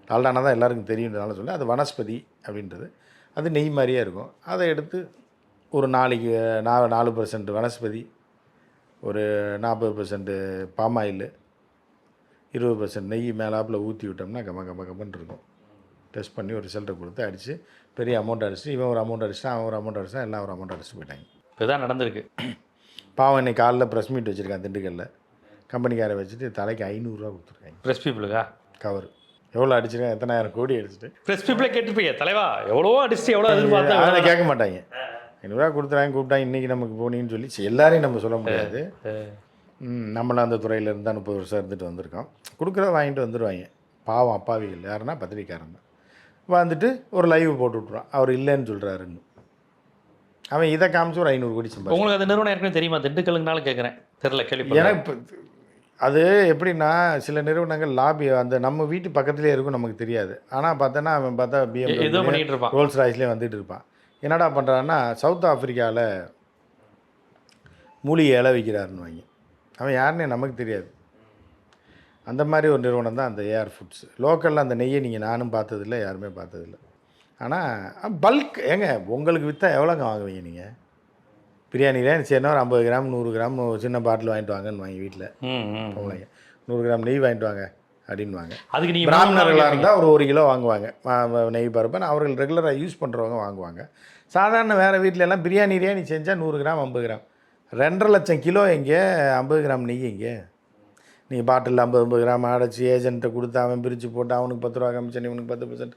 டால்டானா தான் எல்லாருக்கும் தெரியுன்றதால சொல்லி அது வனஸ்பதி அப்படின்றது. அது நெய் மாதிரியே இருக்கும். அதை எடுத்து ஒரு நாளைக்கு நா நாலு பர்சன்ட் வனஸ்பதி ஒரு நாற்பது பர்சன்ட்டு பாம் இருபது பர்சன்ட் நெய் மேலாப்பில் ஊற்றி விட்டோம்னா கம கம கமன்னு இருக்கும். டெஸ்ட் பண்ணி ஒரு ரிசல்ட்டை கொடுத்து அடித்து பெரிய அமௌண்ட் அடிச்சுட்டு இவன் ஒரு அமௌண்ட் அடிச்சிட்டான் அவன் ஒரு அமௌண்ட் அடிச்சிட்டான் எல்லாம் ஒரு அமௌண்ட் அடிச்சுட்டு போயிட்டாங்க. இதுதான் நடந்திருக்கு. பாவம் இன்னைக்கு காலைல ப்ரெஸ் மீட் வச்சுருக்கான் திண்டுக்கல்ல. கம்பெனிக்காரை வச்சுட்டு தலைக்கு ஐநூறுரூவா கொடுத்துருக்காங்க. பிரஸ் பீப்புளுக்கா கவர் எவ்வளோ அடிச்சிருக்கான்? எத்தனாயிரம் கோடி அடிச்சுட்டு. பிரஸ் பீப்புளே கேட்டுப்பீங்க தலைவா எவ்வளவோ அடிச்சுட்டு எவ்வளோ எதிர்பார்த்தா அதை கேட்க மாட்டாங்க. ஐநூறுரூவா கொடுத்துறாங்க கூப்பிட்டாங்க இன்றைக்கி நமக்கு போனீங்கன்னு சொல்லி எல்லாரையும் நம்ம சொல்ல முடியாது. நம்மளும் அந்த துறையில் இருந்து முப்பது வருஷம் இருந்துட்டு வந்திருக்கோம். கொடுக்குறத வாங்கிட்டு வந்துடுவாங்க பாவம் அப்பாவிகள். யாருன்னா பத்திரிக்காரன் தான். வந்துட்டு ஒரு லைவ் போட்டு விட்ருவான் அவர் இல்லைன்னு சொல்கிறாருன்னு அவன் இதை காமிச்சு ஒரு ஐநூறு கோடி சம்பாதி உங்களுக்கு அந்த நிறுவனம் ஏற்கனவே தெரியுமா? திண்டுக்கலுங்கனால கேட்குறேன் தெரியல கேள்வி எனக்கு அது எப்படின்னா சில நிறுவனங்கள் லாபி அந்த நம்ம வீட்டு பக்கத்துலேயே இருக்கும் நமக்கு தெரியாது. ஆனால் பார்த்தோன்னா அவன் பார்த்தா பிஎம் பண்ணிட்டு இருப்பான். ரோல்ஸ் ராய்ஸ்லேயே வந்துட்டு இருப்பான். என்னடா பண்ணுறான்னா சவுத் ஆப்பிரிக்காவில் மூலிகை இலை விற்கிறாருன்னு வாங்கி. அவன் யாருன்னே நமக்கு தெரியாது. அந்த மாதிரி ஒரு நிறுவனம் தான் அந்த ஏஆர் ஃபுட்ஸ் லோக்கலில் அந்த நெய்யை நீங்கள் நானும் பார்த்ததில்ல யாருமே பார்த்ததில்ல. ஆனால் பல்க் ஏங்க உங்களுக்கு விற்றா எவ்வளோங்க வாங்குவீங்க நீங்கள் பிரியாணியில் சரினா ஒரு ஐம்பது கிராம் நூறு கிராம் சின்ன பாட்டில் வாங்கிட்டு வாங்கன்னு வாங்கி வீட்டில் பொம்பளைங்க நூறு கிராம் நெய் வாங்கிட்டு வாங்க அப்படின்வாங்க அதுக்கு நீங்க பிராமணர்களாக இருந்தால் ஒரு ஒரு கிலோ வாங்குவாங்க. நெய் பருப்பன் அவர்கள் ரெகுலராக யூஸ் பண்ணுறவங்க வாங்குவாங்க. சாதாரண வேறு வீட்டில எல்லாம் பிரியாணி பிரியாணி செஞ்சால் நூறு கிராம் ஐம்பது கிராம். ரெண்டரை லட்சம் கிலோ எங்கே ஐம்பது கிராம் நெய் எங்கே நீங்கள் பாட்டில் ஐம்பது ஐம்பது கிராம் அடைச்சி ஏஜென்ட்டை கொடுத்து அவன் பிரித்து போட்டு அவனுக்கு பத்து ரூபா கமிஷன் இவனுக்கு பத்து பர்சன்ட்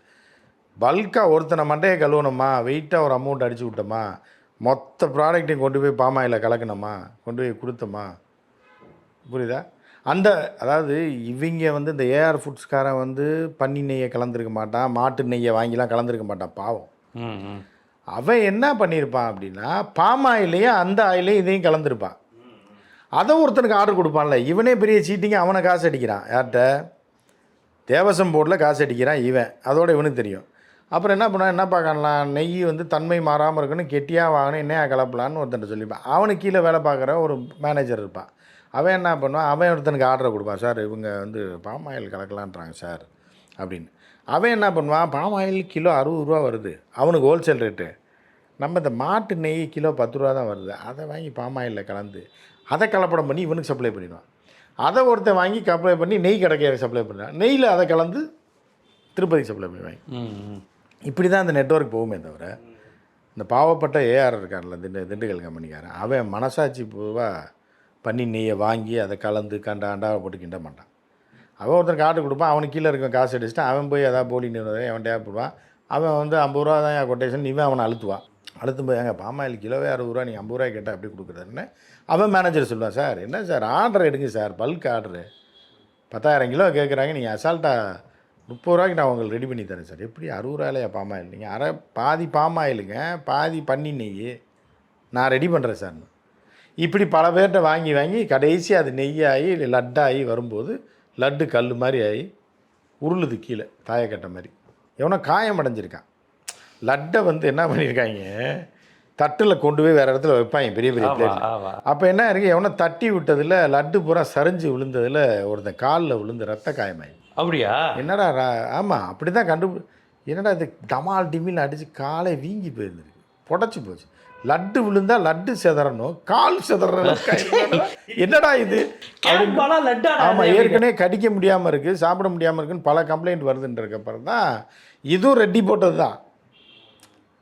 பல்காக ஒருத்தனை மண்டையை கழுவணுமா? வெயிட்டாக ஒரு அமௌண்ட் அடிச்சு விட்டோமா? மொத்த ப்ராடக்ட்டையும் கொண்டு போய் பாமாயில் கலக்கணுமா? கொண்டு போய் கொடுத்தோமா? புரியுதா? அந்த அதாவது இவங்க வந்து இந்த ஏஆர் ஃபுட்ஸ்காரன் வந்து பன்னி நெய்யை கலந்துருக்க மாட்டான் மாட்டு நெய்யை வாங்கிலாம் கலந்துருக்க மாட்டான் பாவம். ம். அவன் என்ன பண்ணியிருப்பான் அப்படின்னா பாம் ஆயிலையும் அந்த ஆயிலையும் இதையும் கலந்துருப்பான். அதை ஒருத்தனுக்கு ஆர்டர் கொடுப்பான்ல. இவனே பெரிய சீட்டிங்க அவனை காசு அடிக்கிறான். யார்கிட்ட? தேவசம் போர்டில் காசு அடிக்கிறான் இவன். அதோட இவனுக்கு தெரியும். அப்புறம் என்ன பண்ணான் என்ன பார்க்கலாம் நெய் வந்து தன்மை மாறாமல் இருக்கணும் கெட்டியாக வாங்கணும் என்னையா கலப்பலான்னு ஒருத்தன் சொல்லிப்பான். அவனுக்கு கீழே வேலை பார்க்குற ஒரு மேனேஜர் இருப்பான். அவன் என்ன பண்ணுவான்? அவன் ஒருத்தனுக்கு ஆர்டரை கொடுப்பான். சார் இவங்க வந்து பாம் ஆயில் கலக்கலான்றாங்க சார். அப்படின்னு. அவன் என்ன பண்ணுவான்? பாம் ஆயில் கிலோ அறுபது ரூபா வருது. அவனுக்கு ஹோல்சேல் ரேட்டு நம்ம இந்த மாட்டு நெய் கிலோ பத்து ரூபா தான் வருது. அதை வாங்கி பாம் ஆயிலில் கலந்து அதை கலப்படம் பண்ணி இவனுக்கு சப்ளை பண்ணிடுவான். அதை ஒருத்தன் வாங்கி சப்ளை பண்ணி நெய் கடைக்கு சப்ளை பண்ணுறான் நெய்யில் அதை கலந்து திருப்பதிக்கு சப்ளை பண்ணுவாங்க. இப்படி தான் அந்த நெட்வொர்க் போகுமே தவிர இந்த பாவப்பட்ட ஏஆர் இருக்கார்ல திண்டு திண்டுக்கல் கம்பெனிக்காரன் அவன் மனசாட்சி பூவாக பண்ணி நெய்யை வாங்கி அதை கலந்து கண்ட அண்டாவை போட்டு கிண்ட மாட்டான். அவன் ஒருத்தருக்கு காட்டு கொடுப்பான் அவனுக்கு கீழே இருக்க காசு அடிச்சுட்டு அவன் போய் எதாவது போலி நிறுவனம் அவன் போடுவான். அவன் வந்து ஐம்பது ரூபா தான் என் கொட்டேஷன் இவன் அவனை அழுத்துவான். அழுத்தும் போய் எங்க பாமாயில் கிலோவே அறுபது ரூபா நீங்கள் ஐம்பது ரூபாய் கேட்டால் எப்படி கொடுக்குறதுன்னு அவன் மேனேஜர் சொல்லுவான் சார் என்ன சார் ஆர்டர் எடுங்க சார் பல்க் ஆர்டரு பத்தாயிரம் கிலோ கேட்குறாங்க நீங்கள் அசால்ட்டாக முப்பது ரூபாய்க்கு நான் உங்களுக்கு ரெடி பண்ணி தரேன் சார். எப்படி அறுபது ரூபாயிலையா பாமாயில் நீங்கள் அரை பாதி பாமாயிலுங்க பாதி பன்னி நெய். நான் ரெடி பண்ணுறேன் சார். இப்படி பல பேர்கிட்ட வாங்கி வாங்கி கடைசி அது நெய்யாகி லட்டாகி வரும்போது லட்டு கல் மாதிரி ஆகி உருளுது கீழே தாயக்கட்டை மாதிரி. எவனோ காயம் அடைஞ்சிருக்கான். லட்டை வந்து என்ன பண்ணியிருக்காங்க? தட்டில் கொண்டு போய் வேறு இடத்துல வைப்பாங்க பெரிய பெரிய ஆமா அப்போ என்ன இருக்கு? எவனோ தட்டி விட்டதில் லட்டு பூரா சரிஞ்சு விழுந்ததில் ஒருத்தன் காலில் விழுந்து ரத்த காயமாயி. அப்படியா? என்னடா ரா- ஆமா அப்படி தான் கண்டு என்னடா இது? டமால் டிமில் அடித்து காலை வீங்கி போயிருந்திருக்கு. புடச்சி போச்சு. லட்டு விழுந்தா லட்டு செதறணும் கால் செதற. என்னடா இது? கேம்பாலா லட்டானா ஆமா அது? ஏற்கனவே கடிக்க முடியாம இருக்கு சாப்பிட முடியாம இருக்குன்னு பல கம்ப்ளைண்ட் வருதுன்றதுக்கு அப்புறம் தான் இதுவும் ரெட்டி போட்டது தான்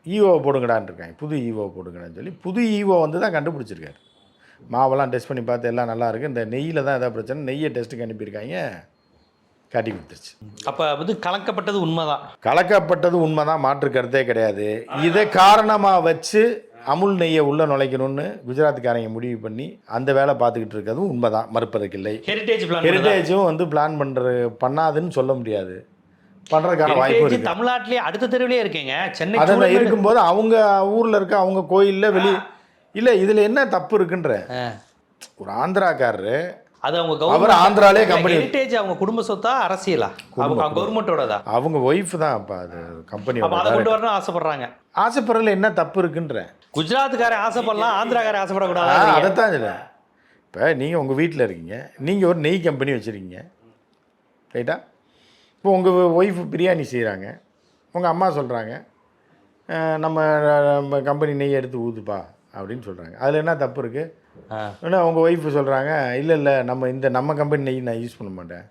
ஈஓ போடுங்கடான்னு இருக்காங்க புது ஈஓ போடுங்கடான்னு சொல்லி புது ஈஓ வந்து தான் கண்டுபிடிச்சிருக்காரு. மாவெல்லாம் டெஸ்ட் பண்ணி பார்த்து எல்லாம் நல்லா இருக்கு. இந்த நெய்யில் தான் எதாவது பிரச்சனை? நெய்யை டெஸ்ட்டுக்கு அனுப்பியிருக்காங்க. காட்டி கொடுத்துருச்சு. அப்ப வந்து கலக்கப்பட்டது உண்மைதான். கலக்கப்பட்டது உண்மைதான். மாற்று கருத்தே கிடையாது. இதை காரணமாக வச்சு அமுல் நெய்யை உள்ள நுழைக்கணும்னு குஜராத்துக்காரங்க முடிவு பண்ணி அந்த வேலை பார்த்துக்கிட்டு இருக்கிறதும் உண்மைதான் மறுப்பதற்கு இல்லை. ஹெரிடேஜ் ஹெரிடேஜும் வந்து பிளான் பண்ற பண்ணாதுன்னு சொல்ல முடியாது. பண்றதுக்கான வாய்ப்பு இருக்கு. தமிழ்நாட்டிலே அடுத்த தெருவிலே இருக்கீங்க. சென்னை அதில். இருக்கும்போது அவங்க ஊர்ல இருக்க அவங்க கோயில்ல வெளி இல்ல இதுல என்ன தப்பு இருக்குன்ற. ஒரு ஆந்திராக்காரரு அது அவங்க கவர்மெண்ட் ஆந்திராலே கம்பெனி ஹெரிடேஜ் அவங்க குடும்ப சொத்தா அரசியலா? அவங்க கவர்மெண்டோடதா அவங்க ஒய்ஃப் தான் அப்ப அது கம்பெனி அதை கொண்டு வரணும் ஆசைப்படுறாங்க. ஆசைப்படுறதுல என்ன தப்பு இருக்குன்ற? குஜராத்துக்காரன் ஆசைப்படலாம் ஆந்திராக்காரன் ஆசைப்படக்கூடாது? அதைத்தான் சொல்றேன். இப்போ நீங்கள் உங்கள் வீட்டில் இருக்கீங்க நீங்கள் ஒரு நெய் கம்பெனி வச்சுருக்கீங்க. ரைட்டா இப்போ உங்கள் ஒய்ஃப் பிரியாணி செய்கிறாங்க உங்கள் அம்மா சொல்கிறாங்க நம்ம நம்ம கம்பெனி நெய் எடுத்து ஊதுப்பா அப்படின்னு சொல்கிறாங்க அதில் என்ன தப்பு இருக்குது ஆ. ஏன்னா உங்கள் ஒய்ஃப் சொல்கிறாங்க இல்லை இல்லை நம்ம இந்த நம்ம கம்பெனி நெய் நான் யூஸ் பண்ண மாட்டேன்.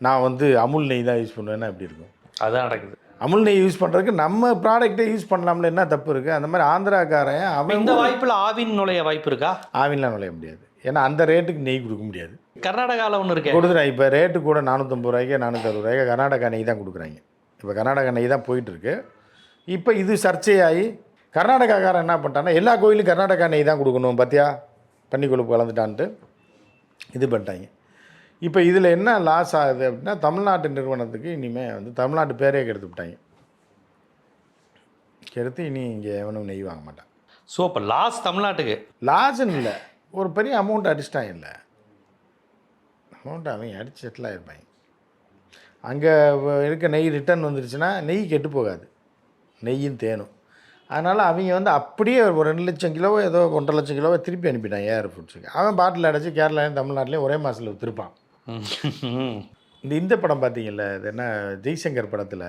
நான் வந்து அமுல் நெய் தான் யூஸ் பண்ணுவேன்னா எப்படி இருக்கும்? அதான் நடக்குது. அமுல் நெய் யூஸ் பண்ணுறதுக்கு நம்ம ப்ராடக்ட்டை யூஸ் பண்ணலாம்ல என்ன தப்பு இருக்குது அந்த மாதிரி ஆந்திராக்காரன் அவன் இந்த வாய்ப்புல ஆவின் நுழைய வாய்ப்பு இருக்கா? ஆவின்லாம் நுழைய முடியாது. ஏன்னா அந்த ரேட்டுக்கு நெய் கொடுக்க முடியாது. கர்நாடகால ஒண்ணு இருக்கு. கொடுத்துறேன் இப்போ ரேட்டு கூட நானூற்றம்பது ரூபாய்க்கு நானூற்றறுபது ரூபாய்க்கு கர்நாடகா நெய் தான் கொடுக்குறாங்க. இப்போ கர்நாடகா நெய் தான் போயிட்டுருக்கு இப்போ இது சர்ச்சையாகி கர்நாடகாக்காரன் என்ன பண்ணிட்டான்னா எல்லா கோயிலும் கர்நாடகா நெய் தான் கொடுக்கணும் பார்த்தியா பன்னி கொழுப்பு கலந்துட்டான்ட்டு இது பண்ணிட்டாங்க. இப்போ இதில் என்ன லாஸ் ஆகுது அப்படின்னா தமிழ்நாட்டு நிறுவனத்துக்கு இனிமேல் வந்து தமிழ்நாட்டு பேரே கெடுத்து விட்டாங்க. கெடுத்து இனி இங்கே எவனும் நெய் வாங்க மாட்டான். ஸோ அப்போ லாஸ் தமிழ்நாட்டுக்கு. லாஸ்ன்னு இல்லை. ஒரு பெரிய அமௌண்ட் அடிச்சிட்டாங்க இல்லை. அமௌண்ட் அவங்க அடிச்சு செட்டில் ஆகிருப்பாங்க அங்கே இருக்க நெய் ரிட்டர்ன் வந்துருச்சுன்னா நெய் கெட்டு போகாது. நெய்யும் தேனும். அதனால் அவங்க வந்து அப்படியே ஒரு ரெண்டு லட்சம் கிலோவோ ஏதோ ஒன்றரை லட்சம் கிலோவோ திருப்பி அனுப்பிட்டான் ஏஆர் ஃபுட்ஸுக்கு அவன் பாட்டில் அடைச்சி கேரளாலையும் தமிழ்நாட்டிலையும் ஒரே மாதத்தில் விற்றுருப்பான் ம். இந்த இந்த படம் பார்த்தீங்கல்ல இது என்ன ஜெய்சங்கர் படத்தில்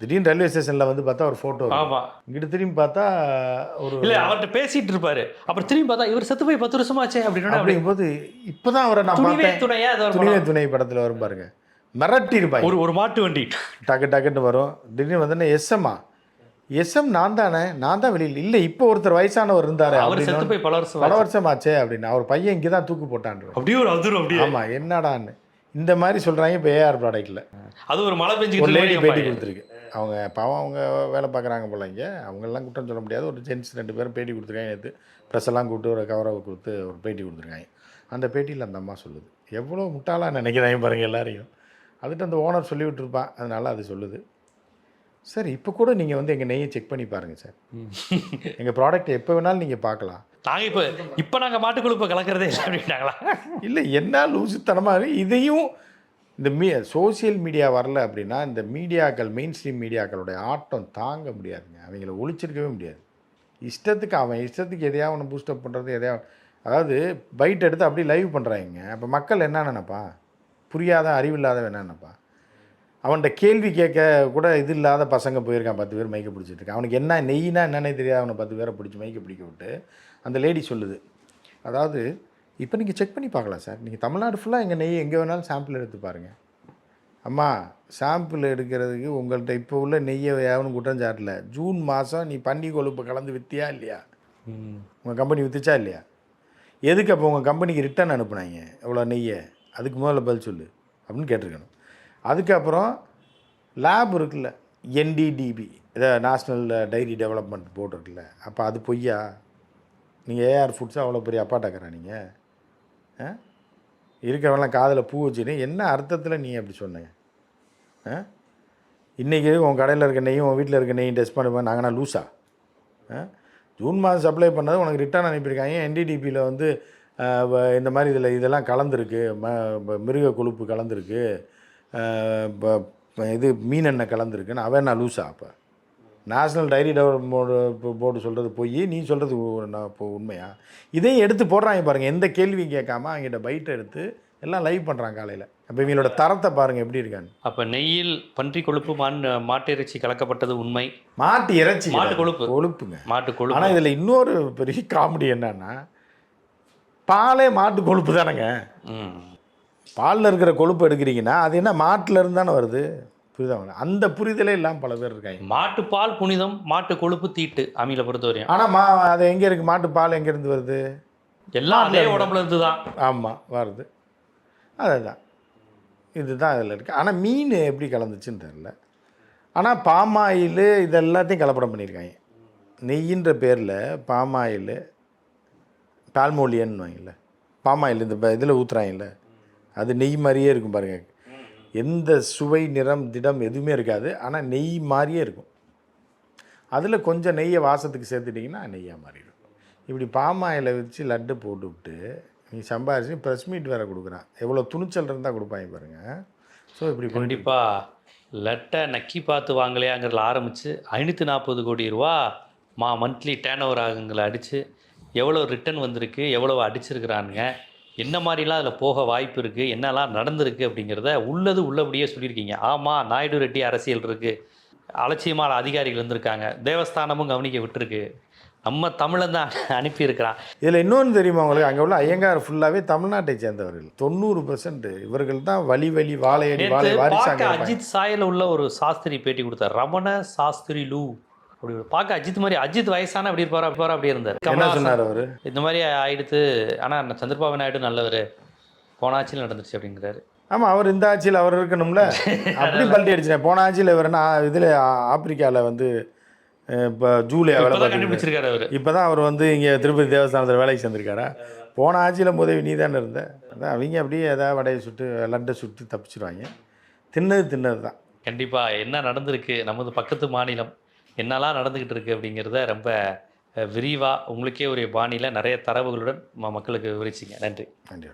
திடீர்னு ரயில்வே ஸ்டேஷனில் வந்து பார்த்தா ஒரு ஃபோட்டோ ஆமா. இங்கிட்டு திரும்பி பார்த்தா ஒரு இல்ல அவர்கிட்ட பேசிட்டு இருப்பாரு. அப்புறம் திரும்பி பார்த்தா இவர் செத்து போய் பத்து வருஷமாச்சே அப்படின்னு அப்படி அப்படிங்கும்போது இப்போதான் அவரை நான் பார்த்தேன். துணையா. துணை படத்தில் வரும் பாருங்க. மிரட்டி இருப்பாங்க ஒரு ஒரு மாட்டு வண்டி. டக்கு டக்குன்னு வரும். திடீர்னு வந்தோடனே எஸ்எம்மா எஸ்எம் நான் தானே நான் தான் வெளியில். இல்லை இப்போ ஒருத்தர் வயசானவர் இருந்தாரு அவர் செத்து போய் பல வருஷம் பல. வருஷம் ஆச்சே அப்படின்னு அவர் பையன் இங்கே தான் தூக்கு போட்டான் அப்படியே ஒரு அதிரும் அப்படியே. ஆமா என்னடான்னு. இந்த மாதிரி சொல்றாங்க இப்போ ஏஆர் ப்ராடக்ட்ல அது ஒரு மழை ஒரு பெஞ்சுக்கிட்டு லேடி பேட்டி. கொடுத்துருக்கு. அவங்க பாவம் அவங்க வேலை பார்க்குறாங்க போல இங்கே. அவங்கெல்லாம் குற்றம் சொல்ல முடியாது. ஒரு ஜென்ஸ் ரெண்டு பேரும் பேட்டி கொடுத்துருக்காங்க. நேற்று ப்ரெஸ் எல்லாம் கூப்பிட்டு ஒரு கவரை கொடுத்து ஒரு பேட்டி கொடுத்துருக்காங்க. அந்த பேட்டியில் அந்த அம்மா சொல்லுது. எவ்வளோ முட்டாளாக நினைக்கிறாங்க பாருங்க எல்லாரையும். அதுட்டு அந்த ஓனர் சொல்லி விட்டுருப்பான் அதனால அது சொல்லுது. சார் இப்போ கூட நீங்கள் வந்து எங்கள் நெய்யை செக் பண்ணி பாருங்கள் சார். எங்கள் ப்ராடக்ட் எப்போ வேணாலும் நீங்கள் பார்க்கலாம். நாங்க இப்போ இப்போ நாங்க மாட்டு கொழுப்பை கலக்கிறதே இல்லை அப்படின்னாங்களா? இல்லை என்ன லூசுத்தனமாக இதையும் இந்த மீ சோசியல் மீடியா வரல அப்படின்னா இந்த மீடியாக்கள் மெயின் ஸ்ட்ரீம் மீடியாக்களுடைய ஆட்டம் தாங்க முடியாதுங்க. அவங்கள ஒழிச்சிருக்கவே முடியாது. இஷ்டத்துக்கு அவன் இஷ்டத்துக்கு எதையாவது ஒன்று பூஸ்டப் பண்ணுறது எதையாவது அதாவது பைட் எடுத்து அப்படியே லைவ் பண்ணுறாங்க அப்போ மக்கள் என்ன நினைப்பான் புரியாத அறிவில்லாதவன் என்ன நினைப்பான் அவன்கிட்ட கேள்வி கேட்க கூட இது இல்லாத பசங்க போயிருக்கான் பத்து பேர் மைக்க பிடிச்சிட்டு இருக்கான் அவனுக்கு என்ன நெய்னா என்னன்னே தெரியாது. அவனை பத்து பேரை பிடிச்சி மைக்க பிடிக்க விட்டு அந்த லேடி சொல்லுது. அதாவது இப்போ நீங்கள் செக் பண்ணி பார்க்கலாம் சார் நீங்கள் தமிழ்நாடு ஃபுல்லாக எங்கள் நெய் எங்கே வேணாலும் சாம்பிள் எடுத்து பாருங்கள் அம்மா சாம்பிள் எடுக்கிறதுக்கு உங்கள்கிட்ட இப்போ உள்ள நெய்யை எவனும் குற்றம் சாட்டல. ஜூன் மாதம் நீ பன்னி கொழுப்பு கலந்து வித்தியா இல்லையா? உங்கள் கம்பெனி வித்துச்சா இல்லையா? எதுக்கு அப்போ உங்கள் கம்பெனிக்கு ரிட்டர்ன் அனுப்புனாங்க எவ்வளோ நெய்யை? அதுக்கு முதல்ல பதில் சொல்லு அப்படின்னு கேட்டிருக்கணும். அதுக்கப்புறம் லேப் இருக்குல்ல என்டிடிபி இதை நேஷ்னல் டைரி டெவலப்மெண்ட் போர்டு இருக்குல்ல அப்போ அது பொய்யா? நீங்கள் ஏஆர் ஃபுட்ஸாக அவ்வளோ பெரிய அப்பாட்டாக்கிறா நீங்கள் ஆ? இருக்கிறவெல்லாம் காதில் பூ வச்சுன்னு என்ன அர்த்தத்தில் நீ அப்படி சொன்னீங்க ஆ? இன்றைக்கி உன் கடையில் இருக்க நெய்யும் உன் வீட்டில் இருக்க நெய் டெஸ்ட் பண்ணுவேன் நாங்கள்னா லூஸா ஆ? ஜூன் மாதம் சப்ளை பண்ணது உனக்கு ரிட்டர்ன் அனுப்பியிருக்காங்க. என்டிடிபியில் வந்து வ- இந்த மாதிரி இதில் இதெல்லாம் கலந்துருக்கு ம மிருக கொழுப்பு கலந்துருக்கு. இது மீன் எண்ணெய் கலந்துருக்குன்னு அவன் நான் லூஸா அப்போ. நேஷ்னல் டைரி டெவலப்மெண்ட் போர்டு சொல்கிறது போய் நீ சொல்கிறது இப்போ உண்மையா? இதையும் எடுத்து போடுறாங்க பாருங்கள் எந்த கேள்வியும் கேட்காம அவங்ககிட்ட பைட்டை எடுத்து எல்லாம் லைவ் பண்ணுறாங்க காலையில். அப்போ இவங்களோட தரத்தை பாருங்கள் எப்படி இருக்கான்னு. அப்ப நெய்யில் பன்றி கொழுப்பு மான் மாட்டு இறைச்சி கலக்கப்பட்டது உண்மை. மாட்டு இறைச்சி மாட்டு கொழுப்பு. கொழுப்புங்க. மாட்டு கொழுப்பு. ஆனால் இதில் இன்னொரு பெரிய காமெடி என்னன்னா பாலே மாட்டு கொழுப்பு தானேங்க. பாலில் இருக்கிற கொழுப்பு எடுக்கிறீங்கன்னா அது என்ன மாட்டுல இருந்து தானே வருது? புரியுதா அந்த புரிதலே இல்லாமல் பல பேர் இருக்காங்க. மாட்டுப்பால் புனிதம் மாட்டு கொழுப்பு தீட்டு அமீல பொறுத்தவரையும். ஆனால் மா அது எங்கே இருக்குது மாட்டு பால் எங்கேருந்து வருது? எல்லாம் அதே உடம்புல இருந்து தான். ஆமாம் வருது. அதுதான். இதுதான் இதில் இருக்குது ஆனால் மீன் எப்படி கலந்துச்சுன்னு தெரில ஆனால் பாமாயில் இது எல்லாத்தையும் கலப்படம் பண்ணியிருக்காங்க. நெய்யின்ற பேரில் பாமாயில் பால்மோலியன் வாங்கல பாமாயில் இந்த இதில் ஊற்றுறாங்கல்ல அது நெய் மாதிரியே இருக்கும் பாருங்கள் எந்த சுவை நிறம் திடம் எதுவுமே இருக்காது. ஆனால் நெய் மாதிரியே இருக்கும். அதில் கொஞ்சம் நெய்யை வாசத்துக்கு சேர்த்துட்டிங்கன்னா நெய்யாக மாறிடும் இப்படி பாமாயில் வச்சு லட்டு போட்டு விட்டு நீ சம்பாரிச்சு ப்ரெஸ் மீட் வேறு கொடுக்குறான். எவ்வளோ துணிச்சல் இருந்தால் கொடுப்பாங்க பாருங்கள் ஸோ இப்படி கண்டிப்பாக லட்டை நக்கி பார்த்து வாங்கலையாங்கிறதுல ஆரம்பித்து ஐநூற்றி நாற்பது கோடி ரூபா மா மந்த்லி டேன் ஓவர் ஆகுங்களை அடித்து எவ்வளோ ரிட்டர்ன் வந்திருக்கு எவ்வளோ அடிச்சிருக்கிறானுங்க. என்ன மாதிரிலாம் அதில் போக வாய்ப்பு இருக்குது என்னெல்லாம் நடந்திருக்கு அப்படிங்கிறத உள்ளது உள்ளபடியே சொல்லியிருக்கீங்க. ஆமாம் நாயுடு ரெட்டி அரசியல் இருக்குது அலட்சியமான அதிகாரிகள் இருந்திருக்காங்க. தேவஸ்தானமும் கவனிக்க விட்டுருக்கு. நம்ம தமிழன் தான் அனுப்பியிருக்கிறான். இதில் இன்னொன்று தெரியுமா உங்களுக்கு? அங்கே உள்ள ஐயங்கார் ஃபுல்லாகவே தமிழ்நாட்டை சேர்ந்தவர்கள். தொண்ணூறு பர்சன்ட் இவர்கள் தான் வழி வழி வாழையடி வாழை வாரிசாங்க. அஜித் சாயல உள்ள ஒரு சாஸ்திரி பேட்டி கொடுத்தார். ரமண சாஸ்திரி லூ. அப்படி பார்க்க அஜித் மாதிரி அஜித் வயசான அப்படி இருப்பாரா அப்படி அப்படி இருந்தார். சொன்னார் அவர்? இந்த மாதிரி ஆயிடுத்து. ஆனால் சந்திரபாபு நாயுடு நல்லவர். போன ஆட்சியில் நடந்துச்சு அப்படிங்கிறாரு. ஆமாம் அவர் இந்த ஆட்சியில் அவர் இருக்கணும்ல. அப்படி பல்ட்டி அடிச்சிட்டேன் போன ஆட்சியில் இவர் நான் இதில் ஆப்பிரிக்காவில் வந்து இப்போ ஜூலை வேலை கண்டுபிடிச்சிருக்காரு அவரு. இப்போ தான் அவர் வந்து இங்கே திருப்பதி தேவஸ்தானத்தில் வேலைக்கு சேர்ந்திருக்காரா? போன ஆட்சியில் முதவி நீ தானே இருந்த. அதான் அவங்க அப்படியே ஏதாவது வடையை சுட்டு லட்டை சுட்டு தப்பிச்சிருவாங்க. தின்னது தின்னது தான் கண்டிப்பா என்ன நடந்திருக்கு? நமது பக்கத்து மாநிலம். என்னெல்லாம் நடந்துக்கிட்டு இருக்குது அப்படிங்கிறத ரொம்ப விரிவாக உங்களுக்கே ஒரு பாணியில் நிறைய தரவுகளுடன் ம- மக்களுக்கு விவரிச்சிங்க. நன்றி. நன்றி